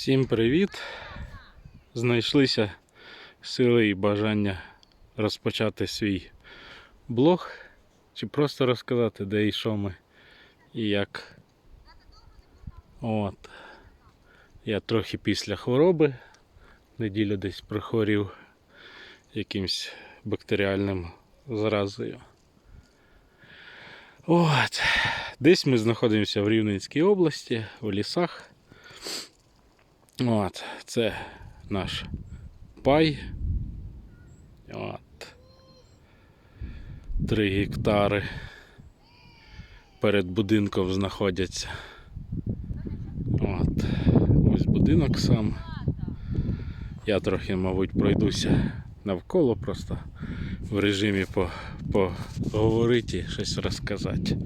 Всім привіт! Знайшлися сили і бажання розпочати свій блог чи просто розказати, де і що ми і як. От. Я трохи після хвороби, неділю десь прихворів якимсь бактеріальним заразою. От. Десь ми знаходимося в Рівненській області, в лісах. От, це наш пай. От. Три гектари перед будинком знаходяться. От. Ось будинок сам. Я трохи, мабуть, пройдуся навколо просто в режимі поговорити щось розказати.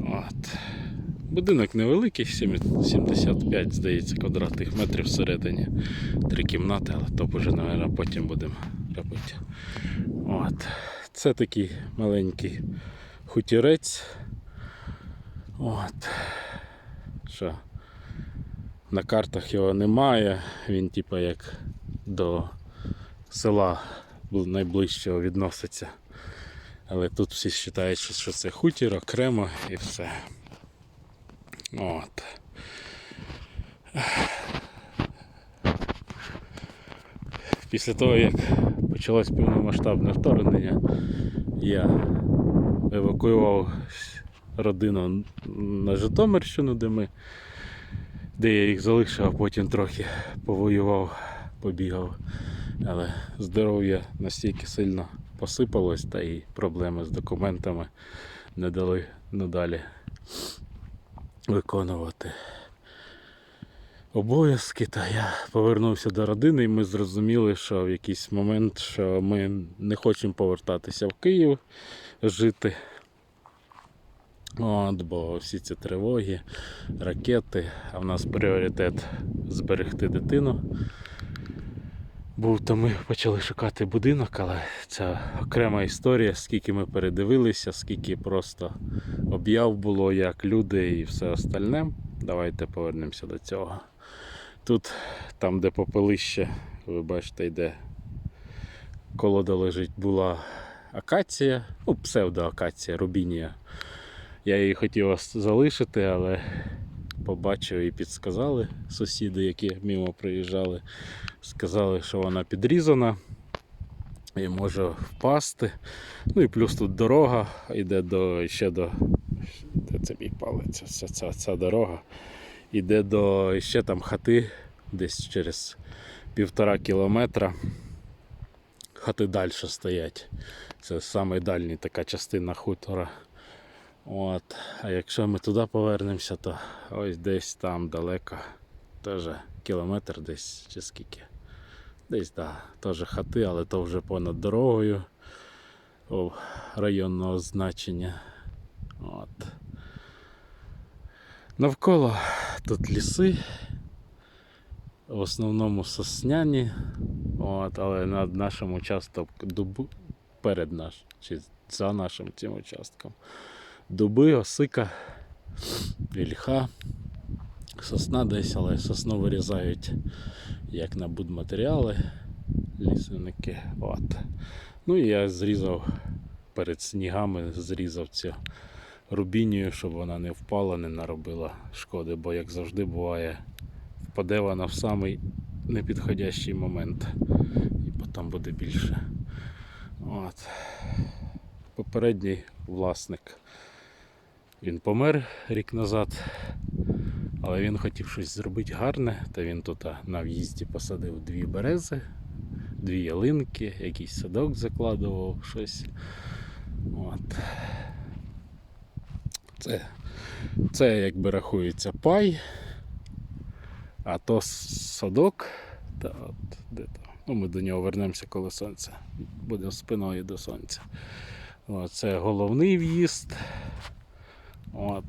От. Будинок невеликий, 75, здається, квадратних метрів всередині. Три кімнати, але то вже, мабуть, потім будемо робити. От. Це такий маленький хутірець. От. Що на картах його немає. Він, типу, як до села найближчого відноситься. Але тут всі вважають, що це хутір, окремо і все. От. Після того, як почалось повномасштабне вторгнення, я евакуював родину на Житомирщину, де ми, де я їх залишив, а потім трохи повоював, побігав. Але здоров'я настільки сильно посипалось, та і проблеми з документами не дали надалі виконувати обов'язки. Та я повернувся до родини, і ми зрозуміли, що в якийсь момент, що ми не хочемо повертатися в Київ жити. От, бо всі ці тривоги, ракети, а в нас пріоритет зберегти дитину. Був, то ми почали шукати будинок, але це окрема історія, скільки ми передивилися, скільки просто об'яв було, як люди і все остальне. Давайте повернемося до цього. Тут, там, де попелище, ви бачите, йде колода лежить, була акація, ну, псевдоакація, рубінія. Я її хотів залишити, але побачив і підсказали сусіди, які мимо приїжджали. Сказали, що вона підрізана і може впасти. Ну і плюс тут дорога йде до ще до. Де це мій палець? Ця, ця, ця дорога. Іде до ще там хати десь через півтора кілометра. Хати далі стоять. Це саме дальня така частина хутора. От. А якщо ми туди повернемося, то ось десь там далеко, теж кілометр десь чи скільки. Десь, так, теж хати, але то вже понад дорогою районного значення. От. Навколо тут ліси, в основному сосняні, от, але над нашим участком дубу перед наш, чи за нашим цим участком. Дуби, осика, вільха, сосна десь, але сосну вирізають як на будматеріали лісівники. От. Ну і я зрізав перед снігами, зрізав цю рубінію, щоб вона не впала, не наробила шкоди, бо як завжди буває, впаде вона в самий непідходящий момент і потім буде більше. От. Попередній власник. Він помер рік назад, але він хотів щось зробити гарне, та він тут на в'їзді посадив дві берези, дві ялинки, якийсь садок закладував, щось. От. Це, це якби рахується пай, а то садок, та от, де то. Ну, ми до нього вернемося, коли сонце. Будемо спиною до сонця. Це головний в'їзд. От.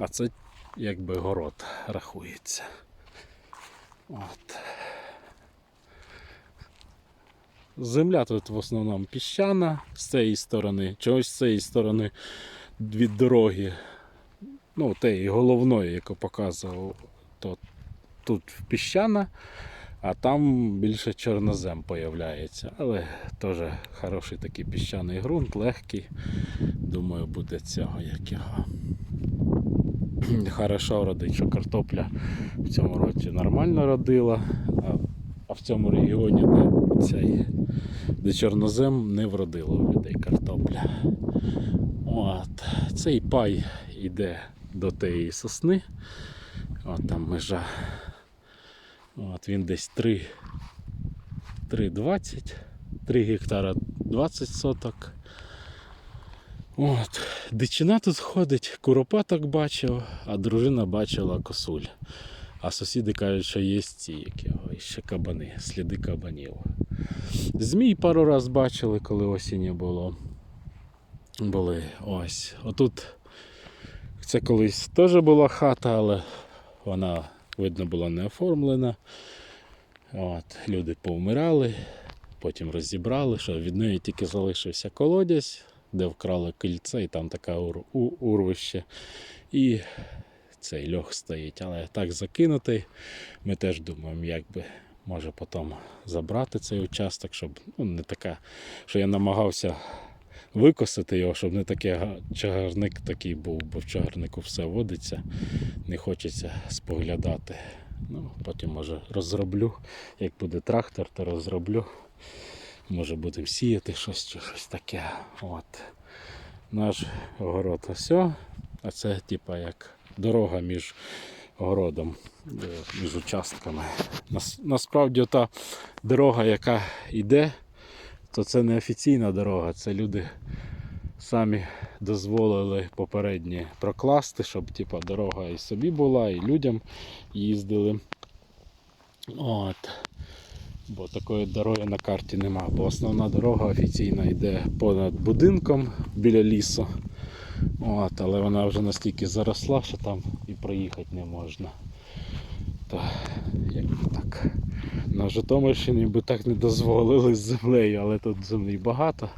А це якби город рахується. От. Земля тут в основному піщана з цієї сторони, чогось з цієї сторони від дороги ну, тієї головної, яку показував, то тут піщана, а там більше чорнозем появляється. Але теж хороший такий піщаний ґрунт, легкий. Думаю, буде цього як його. Хорошо родить, що картопля в цьому році нормально родила, а, в цьому регіоні, де цей де чорнозем не вродило у людей картопля. От. Цей пай йде до тієї сосни. От там межа. От він десь 3, 3,20, 3 гектара 20 соток. От. Дичина тут ходить, куропаток бачив, а дружина бачила косуль. А сусіди кажуть, що є ці, як його, і ще кабани, сліди кабанів. Змій пару раз бачили, коли осіння було. Були ось. Отут це колись теж була хата, але вона, видно, була не оформлена. От, люди повмирали, потім розібрали, що від неї тільки залишився колодязь, де вкрали кільце, і там таке ур- урвище. І цей льох стоїть. Але так закинутий. Ми теж думаємо, як би може потім забрати цей участок, щоб ну, не така, що я намагався викосити його, щоб не такий чагарник такий був, бо в чагарнику все водиться, не хочеться споглядати. Ну, потім може розроблю. Як буде трактор, то розроблю. Може будемо сіяти щось чи щось таке. От. Наш огород ось. А це типа як дорога між городом, е, між участками. Насправді та дорога, яка йде, то це не офіційна дорога, це люди самі дозволили попередньо прокласти, щоб типа, дорога і собі була, і людям їздили. От. Бо такої дороги на карті нема. Бо основна дорога офіційна йде понад будинком біля лісу. От, але вона вже настільки заросла, що там і проїхати не можна. То якби так. На Житомирщині би так не дозволили з землею, але тут землі багато,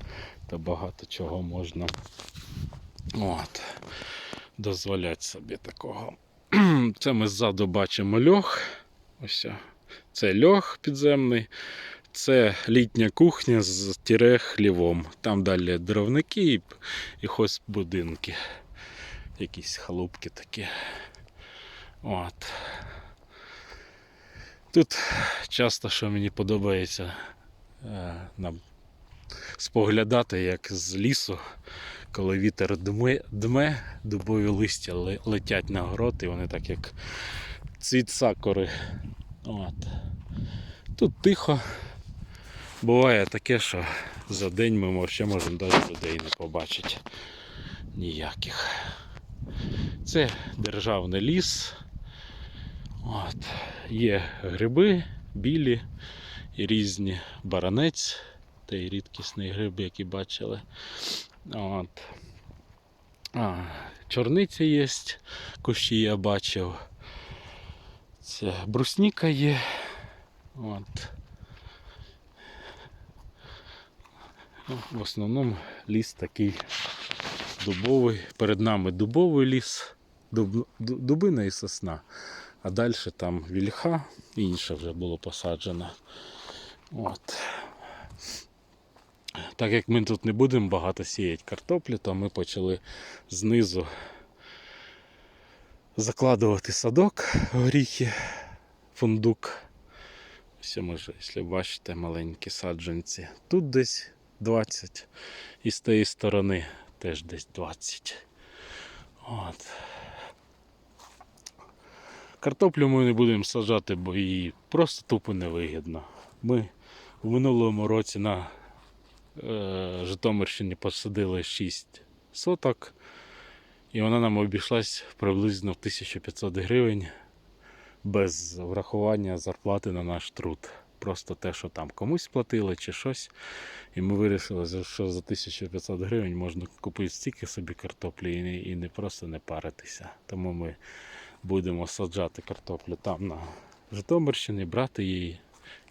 то багато чого можна от, дозволяти собі такого. Це ми ззаду бачимо льох. Ось. Це льох підземний. Це літня кухня з тіре хлівом. Там далі дровники і, і будинки. Якісь халупки такі. От. Тут часто, що мені подобається е, нам споглядати, як з лісу, коли вітер дме, дме дубові листя летять на город, і вони так як цвіт сакури. От. Тут тихо. Буває таке, що за день ми ще можемо навіть людей не побачити ніяких. Це державний ліс. От. Є гриби білі і різні баранець, той рідкісний гриб, який бачили. От. А, чорниці є, кущі я бачив. Це брусніка є. От. Ну, В основному ліс такий дубовий. Перед нами дубовий ліс, дуб, дубина і сосна. А далі там вільха, інше вже було посаджено. От. Так як ми тут не будемо багато сіяти картоплі, то ми почали знизу закладувати садок, горіхи, фундук. Ось може, якщо бачите, маленькі саджанці. Тут десь 20 і з тієї сторони теж десь 20. От. Картоплю ми не будемо саджати, бо її просто тупо невигідно. Ми в минулому році на е, Житомирщині посадили 6 соток, і вона нам обійшлась приблизно 1500 гривень без врахування зарплати на наш труд. Просто те, що там комусь платили чи щось. І ми вирішили, що за 1500 гривень можна купити стільки собі картоплі і не, просто не паритися. Тому ми будемо саджати картоплю там на Житомирщині, брати її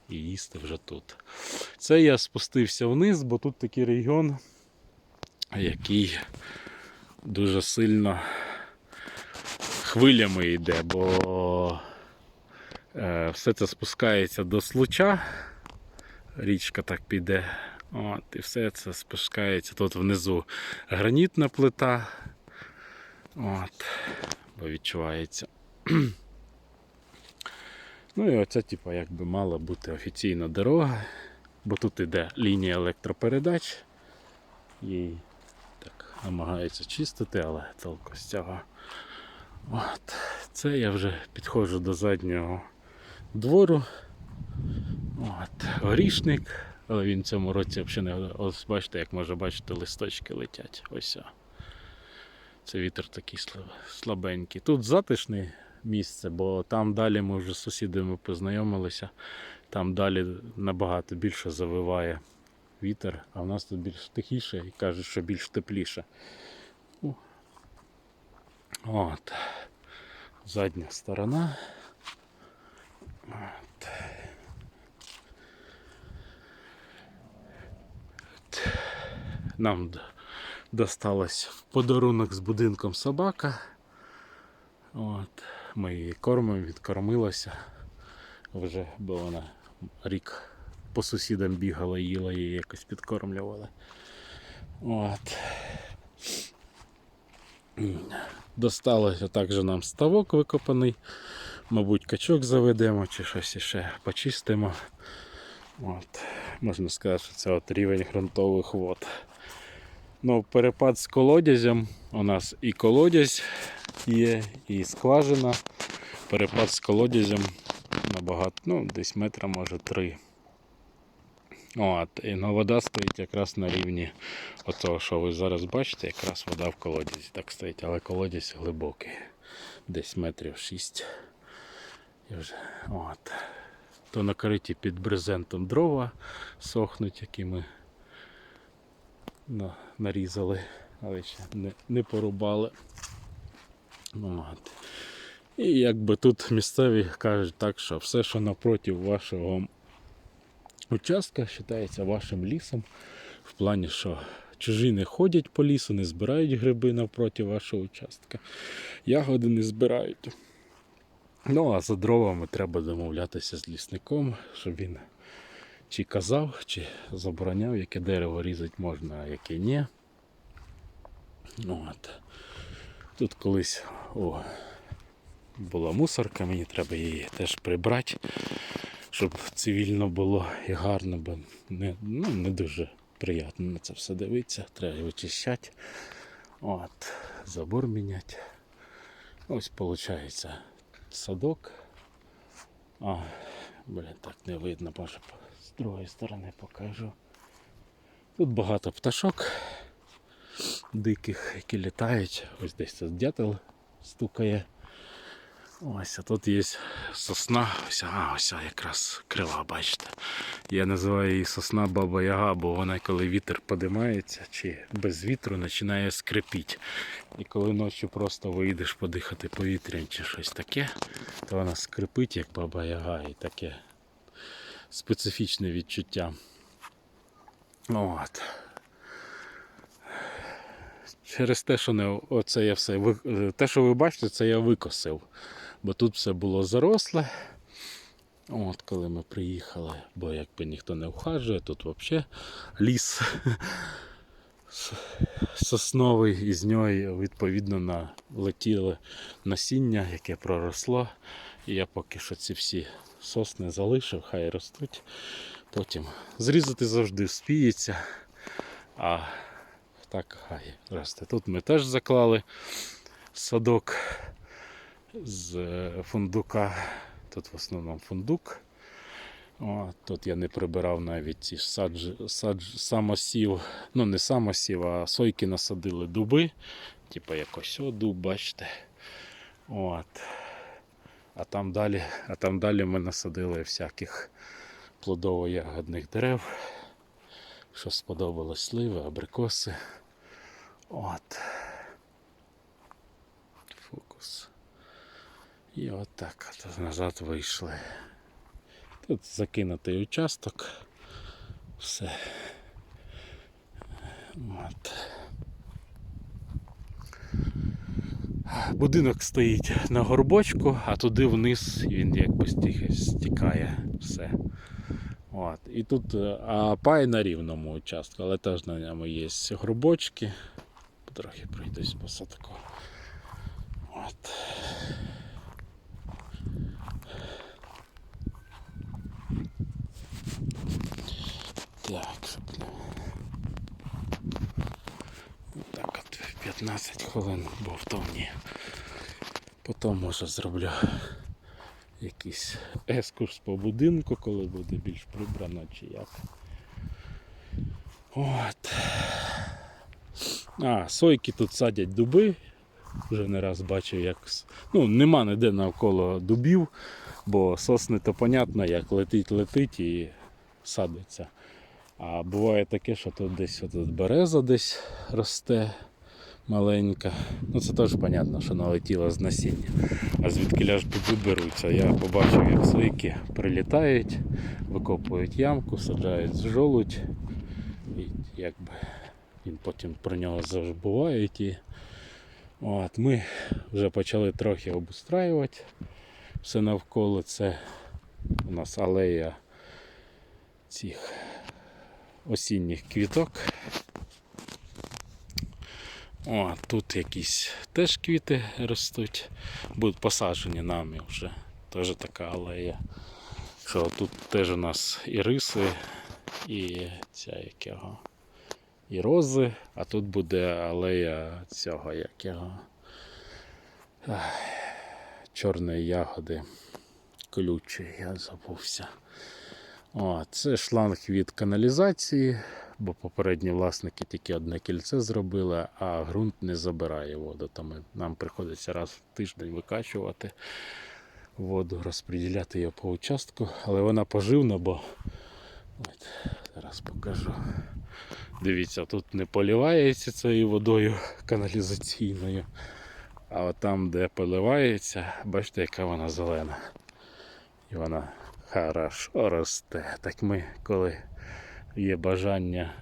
і їсти вже тут. Це я спустився вниз, бо тут такий регіон, який дуже сильно хвилями йде, бо е, все це спускається до случа. Річка так піде. От, і все це спускається. Тут внизу гранітна плита. От, бо відчувається. Ну і оця, типу, якби мала бути офіційна дорога, бо тут іде лінія електропередач. Її так намагаються чистити, але толку цього. От. Це я вже підходжу до заднього двору. От. Горішник, але він в цьому році взагалі не. Ось бачите, як може бачити, листочки летять. Ось. Це вітер такий слабенький. Тут затишне місце, бо там далі ми вже з сусідами познайомилися. Там далі набагато більше завиває вітер, а в нас тут більш тихіше і кажуть, що більш тепліше. От. Задня сторона. От. Нам д- досталось в подарунок з будинком собака. От. Ми її кормимо, відкормилася. Вже, бо вона рік по сусідам бігала, їла її якось підкормлювала. От. Досталося також нам ставок викопаний. Мабуть, качок заведемо чи щось іще почистимо. От. Можна сказати, що це от рівень ґрунтових вод. Ну, перепад з колодязем. У нас і колодязь є, і скважина. Перепад з колодязем набагато, ну, десь метра, може три. От, і ну, вода стоїть якраз на рівні оцього, що ви зараз бачите, якраз вода в колодязі так стоїть, але колодязь глибокий. Десь метрів 6. І вже, от. То накриті під брезентом дрова сохнуть, які ми на, нарізали, але ще не, не порубали. От. І якби тут місцеві кажуть так, що все, що напроти вашого участка, вважається вашим лісом. В плані, що чужі не ходять по лісу, не збирають гриби навпроти вашого участка. Ягоди не збирають. Ну, а за дровами треба домовлятися з лісником, щоб він чи казав, чи забороняв, яке дерево різати можна, а яке ні. Ну, От. Тут колись о, була мусорка, мені треба її теж прибрати, щоб цивільно було і гарно, бо не, ну, не дуже приємно на це все дивитися. Треба вичищати. От, забор міняти. Ось виходить садок. А, блін, так не видно, може з другої сторони покажу. Тут багато пташок диких, які літають. Ось десь тут дятел стукає. Ось, а тут є сосна. Ось, а, ось якраз крила, бачите. Я називаю її сосна Баба Яга, бо вона, коли вітер подимається чи без вітру, починає скрипіти. І коли ночі просто вийдеш подихати повітрям чи щось таке, то вона скрипить, як Баба Яга, і таке специфічне відчуття. От. Через те, що не оце я все ви- те, що ви бачите, це я викосив. Бо тут все було заросле. От коли ми приїхали, бо якби ніхто не ухажує, тут взагалі ліс сосновий, і з нього відповідно налетіло насіння, яке проросло. І я поки що ці всі сосни залишив, хай ростуть. Потім зрізати завжди вспіється. А так хай росте. Тут ми теж заклали садок з е, фундука. Тут в основному фундук. О, тут я не прибирав навіть ці ж садж, садж, самосів. Ну не самосів, а сойки насадили дуби. Типа якось о дуб, бачите. От. А там далі, а там далі ми насадили всяких плодово-ягодних дерев. Що сподобалось сливи, абрикоси. От. Фокус. І от от назад вийшли. Тут закинутий участок. Все. От. Будинок стоїть на горбочку, а туди вниз він стіг- стікає все. От. І тут е, а пай на рівному участку, але теж на ньому є горбочки. Трохи пройдусь по садку. От. Так, щоб Так от 15 хвилин бовтовні. Потім може зроблю якийсь ескурс по будинку, коли буде більш прибрано чи як. От. А, сойки тут садять дуби. Вже не раз бачив, як. Ну, нема ніде навколо дубів, бо сосни то понятно, як летить, летить і садиться. А буває таке, що тут десь отут береза десь росте маленька. Ну це теж понятно, що налетіло з насіння. А звідки ж дуби беруться? Я побачив, як свийки прилітають, викопують ямку, саджають жолудь. І якби він потім про нього забувають. І... От, ми вже почали трохи обустраювати все навколо. Це у нас алея цих осінніх квіток. О, тут якісь теж квіти ростуть, будуть посаджені нами вже. Теж така алея. Що тут теж у нас і риси, і ця як і рози, а тут буде алея цього як. Чорної ягоди. Колючої, я забувся. О, це шланг від каналізації, бо попередні власники тільки одне кільце зробили, а ґрунт не забирає воду. Тому нам приходиться раз в тиждень викачувати воду, розподіляти її по участку, але вона поживна, бо От, зараз покажу. Дивіться, тут не поливається цією водою каналізаційною. А от там, де поливається, бачите, яка вона зелена. І вона хорошо росте. Так ми, коли є бажання,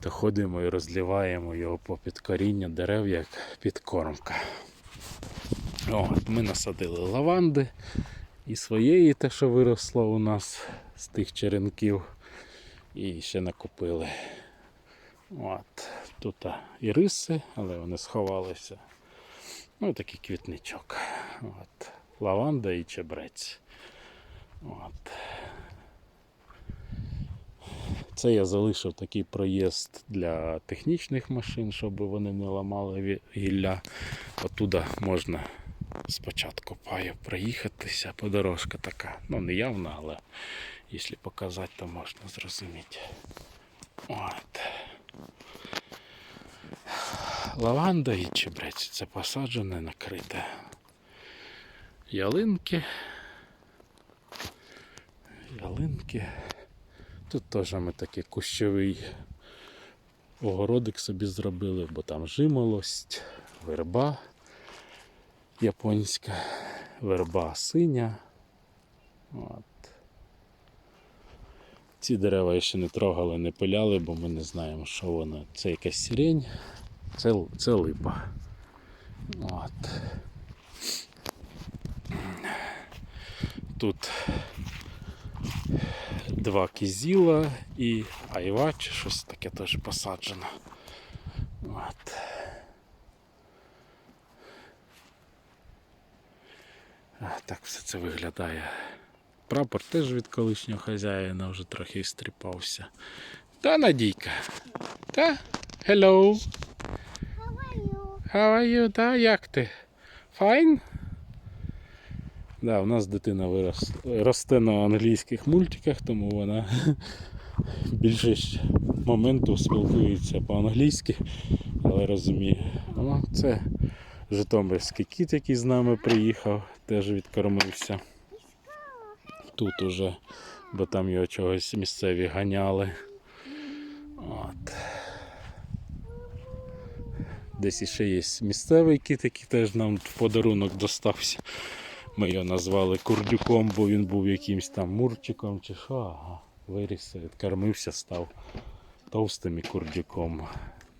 то ходимо і розливаємо його по підкорінню дерев як підкормка. От, ми насадили лаванди і своєї те, що виросло у нас з тих черенків, і ще накупили. От, тут і риси, але вони сховалися. Ну, такий квітничок. От. Лаванда і чебрець. От. Це я залишив такий проїзд для технічних машин, щоб вони не ламали гілля. Оттуда можна спочатку паю проїхатися, подорожка така. Ну, не явна, але якщо показати, то можна зрозуміти. От. Лаванда і чебрець. Це посаджене, накрите. Ялинки. Ялинки. Тут теж ми такий кущовий огородик собі зробили, бо там жимолость, верба японська, верба синя. От. Ці дерева ще не трогали, не пиляли, бо ми не знаємо, що воно. Це якась сирень, це, це липа. От. Тут два кізіла і айва чи щось таке теж посаджено. От. Так все це виглядає. Прапор теж від колишнього хазяїна вже трохи стріпався. Та Надійка. Та? Hello. How are you? Та, як ти? Fine? Да, у нас дитина вирос, росте на англійських мультиках, тому вона більшість моменту спілкується по-англійськи, але розуміє. О, це Житомирський кіт, який з нами приїхав, теж відкормився. Тут уже, бо там його чогось місцеві ганяли. От. Десь іще є місцевий кіт, який теж нам в подарунок достався. Ми його назвали курдюком, бо він був якимсь там мурчиком чи що. Ага, виріс, відкормився, став товстим і курдюком.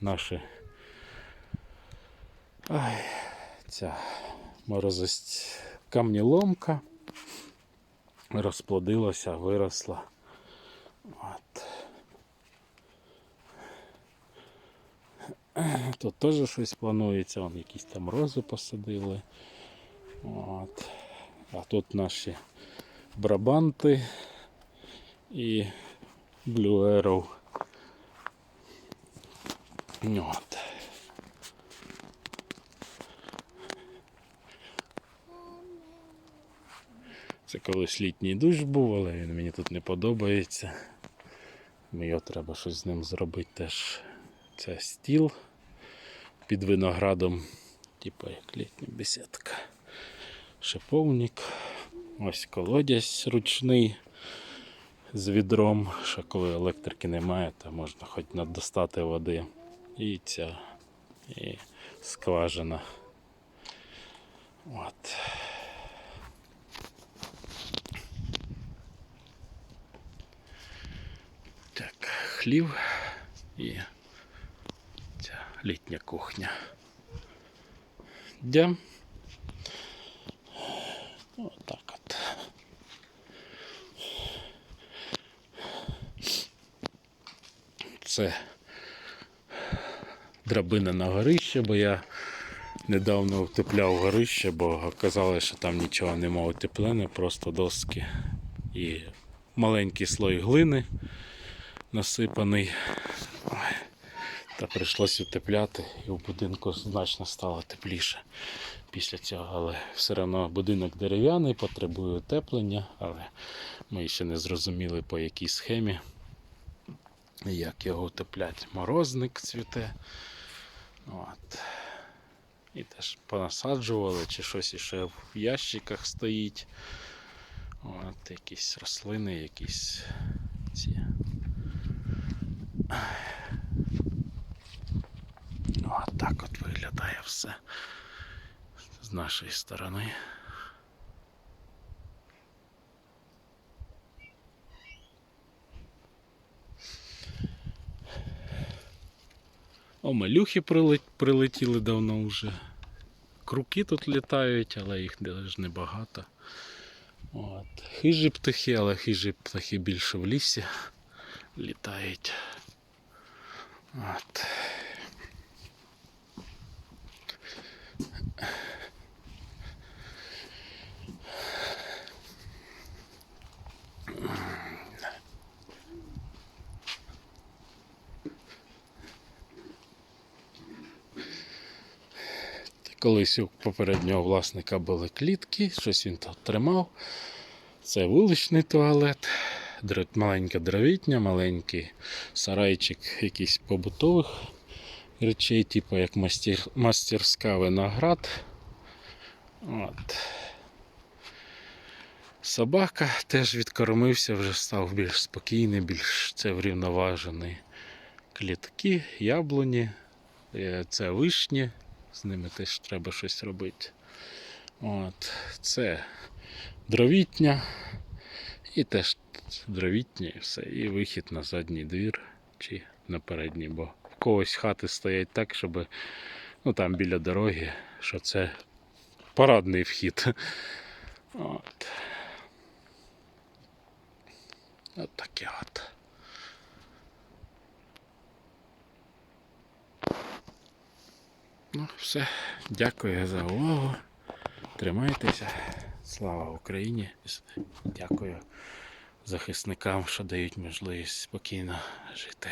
Наші Ай, ця морозость камніломка розплодилася, виросла. От. Тут теж щось планується, вон якісь там рози посадили. От. А тут наші брабанти і Blue Arrow. От. Це колись літній душ був, але він мені тут не подобається. Його треба щось з ним зробити теж. Це стіл під виноградом, типу як літня бесідка. Шиповник. Ось колодязь ручний з відром, що коли електрики немає, то можна хоч надостати води. І ця і скважина. От. Так, хлів і ця літня кухня. Йдем. Отак от. Це драбина на горище, бо я недавно утепляв горище, бо казали, що там нічого немає утеплене, просто доски і маленький слой глини насипаний. Та прийшлось утепляти, і в будинку значно стало тепліше після цього. Але все одно будинок дерев'яний, потребує утеплення, але ми ще не зрозуміли по якій схемі, як його утеплять. Морозник цвіте. От. І теж понасаджували, чи щось іще в ящиках стоїть. От, якісь рослини, якісь ці. От так от виглядає все з нашої сторони. О, малюхи прилетіли давно вже. Круки тут літають, але їх теж небагато. От. Хижі птахи, але хижі птахи більше в лісі літають. От. Колись у попереднього власника були клітки, щось він тут тримав. Це вуличний туалет, маленька дровітня, маленький сарайчик якийсь побутових речей, типу як мастер, мастерська виноград. От. Собака теж відкормився, вже став більш спокійний, більш це врівноважений. Клітки, яблуні, е, це вишні, з ними теж треба щось робити. От. Це дровітня. І теж дровітня і все. І вихід на задній двір чи на передній, бо в когось хати стоять так, щоб ну там біля дороги, що це парадний вхід. От. От таке от. Ну, все. Дякую за увагу. Тримайтеся. Слава Україні. Дякую захисникам, що дають можливість спокійно жити.